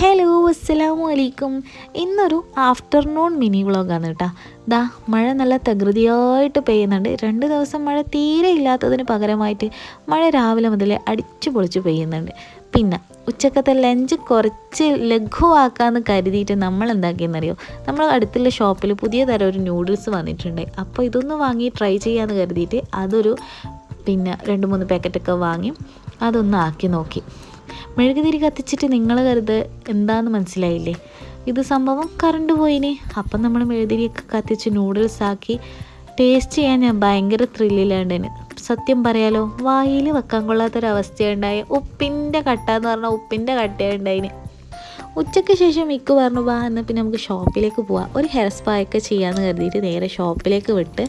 Hello അസ്സലാമു അലൈക്കും. ഇന്നൊരു ആഫ്റ്റർനൂൺ മിനി വ്ളോഗാണ് കേട്ടോ. ദാ മഴ നല്ല തകൃതിയായിട്ട് പെയ്യുന്നുണ്ട്. രണ്ട് ദിവസം മഴ തീരെ ഇല്ലാത്തതിന് പകരമായിട്ട് മഴ രാവിലെ മുതൽ അടിച്ചു പൊളിച്ച് പെയ്യുന്നുണ്ട്. പിന്നെ ഉച്ചക്കത്തെ ലഞ്ച് കുറച്ച് ലഘുവാക്കാമെന്ന് കരുതിയിട്ട് നമ്മൾ എന്താക്കിയെന്നറിയോ നമ്മൾ അടുത്തുള്ള ഷോപ്പിൽ പുതിയ തരം ഒരു നൂഡിൽസ് വന്നിട്ടുണ്ട്. അപ്പോൾ ഇതൊന്ന് വാങ്ങി ട്രൈ ചെയ്യാമെന്ന് കരുതിയിട്ട് അതൊരു പിന്നെ രണ്ട് മൂന്ന് പാക്കറ്റൊക്കെ വാങ്ങി അതൊന്ന് ആക്കി നോക്കി. മെഴുകുതിരി കത്തിച്ചിട്ട് നിങ്ങൾ കരുത് എന്താണെന്ന് മനസ്സിലായില്ലേ? ഇത് സംഭവം കറണ്ട് പോയിനി. അപ്പം നമ്മൾ മെഴുകുതിരിയൊക്കെ കത്തിച്ച് നൂഡിൽസ് ആക്കി ടേസ്റ്റ് ചെയ്യാൻ ഞാൻ ഭയങ്കര ത്രില്ലിലാണ്ടേന് സത്യം പറയാലോ വായിൽ വെക്കാൻ കൊള്ളാത്തൊരവസ്ഥയുണ്ടായി ഉപ്പിന്റെ കട്ട എന്ന് പറഞ്ഞാൽ ഉപ്പിന്റെ കട്ടയുണ്ടായിന്. ഉച്ചയ്ക്ക് ശേഷം മിക്ക് പറഞ്ഞു വാ എന്നാൽ പിന്നെ നമുക്ക് ഷോപ്പിലേക്ക് പോവാം. ഒരു ഹെയർ സ്പാ ഒക്കെ ചെയ്യാമെന്ന് കരുതിയിട്ട് നേരെ ഷോപ്പിലേക്ക് വിട്ട്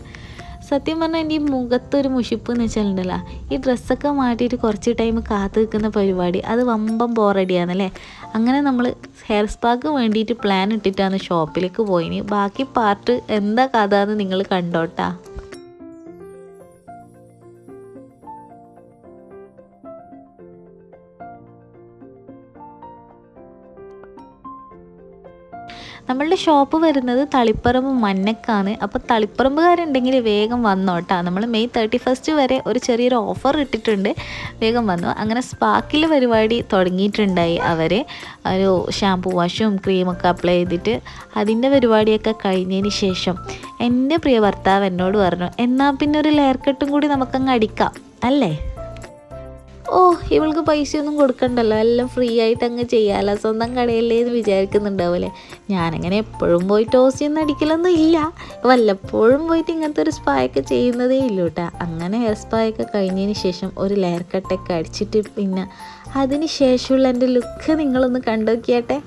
സത്യം പറഞ്ഞാൽ എന്റെ ഈ മുഖത്തൊരു മുഷിപ്പ് എന്ന് വെച്ചാലുണ്ടല്ലോ. ഈ ഡ്രസ്സൊക്കെ മാറ്റിയിട്ട് കുറച്ച് ടൈം കാത്തു നിൽക്കുന്ന പരിപാടി. അത് വമ്പം ബോറടിയാണല്ലേ അങ്ങനെ നമ്മൾ ഹെയർ സ്പാക്ക് വേണ്ടിയിട്ട് പ്ലാൻ ഇട്ടിട്ടാണ് ഷോപ്പിലേക്ക് പോയിന്. ബാക്കി പാർട്ട് എന്താ കഥ എന്ന് നിങ്ങൾ കണ്ടോട്ടാ. നമ്മളുടെ ഷോപ്പ് വരുന്നത് തളിപ്പറമ്പ് മന്നക്കാണ്. അപ്പോൾ തളിപ്പറമ്പുകാരുണ്ടെങ്കിൽ വേഗം വന്നോട്ടാ. നമ്മൾ മെയ് തേർട്ടി ഫസ്റ്റ് വരെ ഒരു ചെറിയൊരു ഓഫർ ഇട്ടിട്ടുണ്ട്. വേഗം വന്നു. അങ്ങനെ സ്പാക്കിൽ പരിപാടി തുടങ്ങിയിട്ടുണ്ടായി അവർ ഒരു ഷാംപൂ വാഷും ക്രീമൊക്കെ അപ്ലൈ ചെയ്തിട്ട് അതിന്റെ പരിപാടിയൊക്കെ കഴിഞ്ഞതിന് ശേഷം എന്റെ പ്രിയ ഭർത്താവ് എന്നോട് പറഞ്ഞു എന്നാൽ പിന്നെ ഒരു ലെയർ കട്ടും കൂടി നമുക്കങ്ങ് അടിക്കാം. അല്ലേ? ഓ ഇവൾക്ക് പൈസയൊന്നും കൊടുക്കണ്ടല്ലോ. എല്ലാം ഫ്രീ ആയിട്ട് അങ്ങ് ചെയ്യാമല്ലോ സ്വന്തം കടയല്ലേ എന്ന് വിചാരിക്കുന്നുണ്ടാവില്ലേ ഞാനങ്ങനെ എപ്പോഴും പോയി ടോസ് ചെയ്യുന്ന അടിക്കലൊന്നും ഇല്ല. വല്ലപ്പോഴും പോയിട്ട് ഇങ്ങനത്തെ ഒരു സ്പായൊക്കെ ചെയ്യുന്നതേ ഇല്ല കേട്ടോ അങ്ങനെ ഹെയർ സ്പായൊക്കെ കഴിഞ്ഞതിന് ശേഷം ഒരു ലെയർ കട്ടൊക്കെ അടിച്ചിട്ട് പിന്നെ അതിന് ശേഷമുള്ള എന്റെ ലുക്ക് നിങ്ങളൊന്ന് കണ്ടോക്കിയാട്ടെ?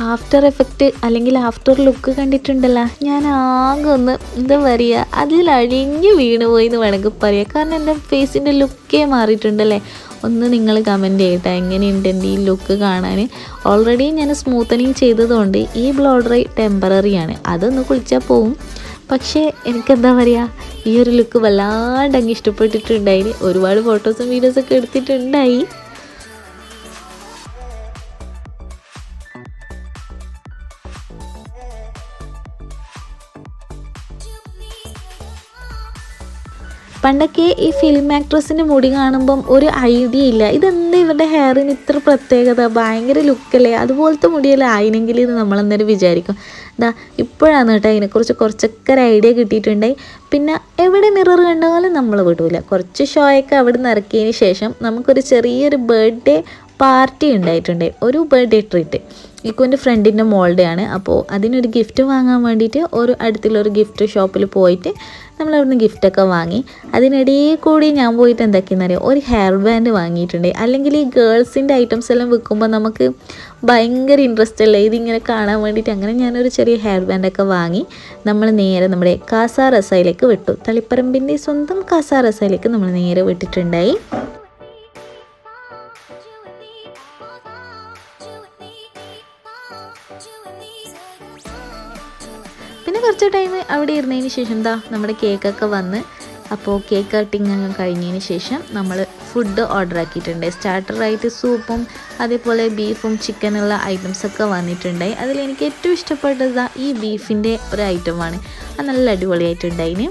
ആഫ്റ്റർ എഫക്റ്റ് അല്ലെങ്കിൽ ആഫ്റ്റർ ലുക്ക് കണ്ടിട്ടുണ്ടല്ലോ. ഞാൻ ആകെ ഒന്ന് എന്താ പറയുക അതിൽ അഴിഞ്ഞു വീണ് പോയി എന്ന് വേണമെങ്കിൽ പറയാം. കാരണം എന്റെ ഫേസിന്റെ ലുക്കേ മാറിയിട്ടുണ്ടല്ലേ? ഒന്ന് നിങ്ങൾ കമന്റ് ചെയ്യട്ടെ എങ്ങനെയുണ്ട് എന്റെ ഈ ലുക്ക് കാണാൻ? ഓൾറെഡി ഞാൻ സ്മൂത്തനിങ് ചെയ്തതുകൊണ്ട് ഈ ബ്ലോ ഡ്രൈ ടെമ്പററിയാണ് അതൊന്ന് കുളിച്ചാൽ പോവും. പക്ഷേ എനിക്കെന്താ പറയുക ഈ ഒരു ലുക്ക് വല്ലാണ്ട് അങ്ങ് ഇഷ്ടപ്പെട്ടിട്ടുണ്ടായിന് ഒരുപാട് ഫോട്ടോസും വീഡിയോസൊക്കെ എടുത്തിട്ടുണ്ടായി. പണ്ടൊക്കെ ഈ ഫിലിം ആക്ട്രസിന്റെ മുടി കാണുമ്പം ഒരു ഐഡിയ ഇല്ല. ഇതെന്താ ഇവരുടെ ഹെയറിന് ഇത്ര പ്രത്യേകത? ഭയങ്കര ലുക്കല്ലേ അതുപോലത്തെ മുടിയല്ലേ ആയിനെങ്കിൽ എന്ന് നമ്മളെന്തായാലും വിചാരിക്കും. ദാ ഇപ്പോഴാണ് കേട്ടോ അതിനെക്കുറിച്ച് കുറച്ചൊക്കെ ഒരു ഐഡിയ കിട്ടിയിട്ടുണ്ടായി. പിന്നെ എവിടെ മിറർ കണ്ടാലും നമ്മൾ വിടൂല. കുറച്ച് ഷോയൊക്കെ അവിടെ നിന്ന് ഇറക്കിയതിന് ശേഷം നമുക്കൊരു ചെറിയൊരു ബർത്ത്ഡേ പാർട്ടി ഉണ്ടായിട്ടുണ്ട്. ഒരു ബർത്ത്ഡേ ട്രീറ്റ്. ഇക്കുവിന്റെ ഫ്രണ്ടിന്റെ മോളുടെ ആണ് അപ്പോൾ അതിനൊരു ഗിഫ്റ്റ് വാങ്ങാൻ വേണ്ടിയിട്ട് ഒരു അടുത്തുള്ളൊരു ഗിഫ്റ്റ് ഷോപ്പിൽ പോയിട്ട് നമ്മൾ അവിടുന്ന് ഗിഫ്റ്റൊക്കെ വാങ്ങി. അതിനിടയിൽ കൂടി ഞാൻ പോയിട്ട് എന്തൊക്കെയെന്നറിയോ ഒരു ഹെയർ ബാൻഡ് വാങ്ങിയിട്ടുണ്ട്. അല്ലെങ്കിൽ ഈ ഗേൾസിന്റെ ഐറ്റംസ് എല്ലാം വിൽക്കുമ്പോൾ നമുക്ക് ഭയങ്കര ഇൻട്രസ്റ്റ് അല്ലേ? ഇതിങ്ങനെ കാണാൻ വേണ്ടിയിട്ട് അങ്ങനെ ഞാനൊരു ചെറിയ ഹെയർ ബാൻഡൊക്കെ വാങ്ങി. നമ്മൾ നേരെ നമ്മുടെ കാസാ റസയിലേക്ക് വിട്ടു. തളിപ്പറമ്പിന്റെ സ്വന്തം കാസാ റസയിലേക്ക് നമ്മൾ നേരെ വിട്ടിട്ടുണ്ടായി. പിന്നെ കുറച്ച് ടൈം അവിടെ ഇരുന്നതിന് ശേഷം എന്താ നമ്മുടെ കേക്കൊക്കെ വന്ന്. അപ്പോൾ കേക്ക് കട്ടിങ് അങ്ങ് കഴിഞ്ഞതിന് ശേഷം നമ്മൾ ഫുഡ് ഓർഡർ ആക്കിയിട്ടുണ്ട്. സ്റ്റാർട്ടറായിട്ട് സൂപ്പും അതേപോലെ ബീഫും ചിക്കനുള്ള ഐറ്റംസൊക്കെ വന്നിട്ടുണ്ടായി. അതിൽ എനിക്ക് ഏറ്റവും ഇഷ്ടപ്പെട്ടത് ഈ ബീഫിന്റെ ഒരു ഐറ്റമാണ് അത് നല്ല അടിപൊളിയായിട്ടുണ്ടായിന്.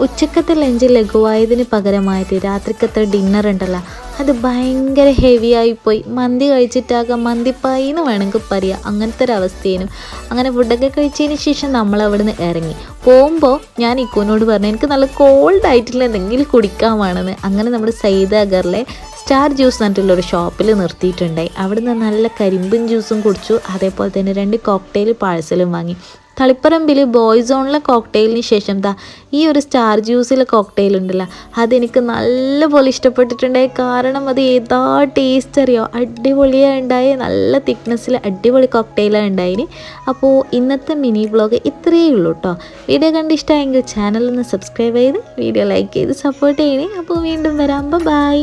ഉച്ചക്കത്തെ ലഞ്ച് ലഘുവായതിന് പകരമായിട്ട് രാത്രിക്കത്തെ ഡിന്നർ ഉണ്ടല്ല. അത് ഭയങ്കര ഹെവി ആയിപ്പോയി. മന്തി കഴിച്ചിട്ടാകാം മന്തിപ്പായി എന്ന് വേണമെങ്കിൽ പറയാം. അങ്ങനത്തെ ഒരു അവസ്ഥയേനും. അങ്ങനെ ഫുഡൊക്കെ കഴിച്ചതിന് ശേഷം നമ്മൾ അവിടെ നിന്ന് ഇറങ്ങി. പോകുമ്പോൾ ഞാൻ ഇക്കോനോട് പറഞ്ഞു എനിക്ക് നല്ല കോൾഡ് ആയിട്ടുള്ള എന്തെങ്കിലും കുടിക്കാൻ വേണമെന്ന്. അങ്ങനെ നമ്മുടെ സൈദാഗറിലെ സ്റ്റാർ ജ്യൂസ് എന്നിട്ടുള്ള ഒരു ഷോപ്പിൽ നിർത്തിയിട്ടുണ്ടായി അവിടെ നിന്ന് നല്ല കരിമ്പൻ ജ്യൂസും കുടിച്ചു. അതേപോലെ തന്നെ രണ്ട് കോക്ടെയിൽ പാഴ്സലും വാങ്ങി. തളിപ്പറമ്പിൽ ബോയ് സോണിലെ കോക്ടെയിലിന് ശേഷം ദാ ഈ ഒരു സ്റ്റാർ ജ്യൂസിലെ കോക്ടെയിൽ ഉണ്ടല്ലോ. അതെനിക്ക് നല്ലപോലെ ഇഷ്ടപ്പെട്ടിട്ടുണ്ടായി. കാരണം അത് ഏതാ ടേസ്റ്റ് അറിയോ? അടിപൊളിയാണ് ഉണ്ടായി. നല്ല തിക്നെസ്സിൽ അടിപൊളി കോക്ടെയിലാണ് ഉണ്ടായിന്. അപ്പോൾ ഇന്നത്തെ മിനി ബ്ലോഗ് ഇത്രയേ ഉള്ളൂ കേട്ടോ വീഡിയോ കണ്ട് ഇഷ്ടമായെങ്കിൽ ചാനലൊന്ന് സബ്സ്ക്രൈബ് ചെയ്ത് വീഡിയോ ലൈക്ക് ചെയ്ത് സപ്പോർട്ട് ചെയ്യണേ. അപ്പോൾ വീണ്ടും വരാം. ബൈ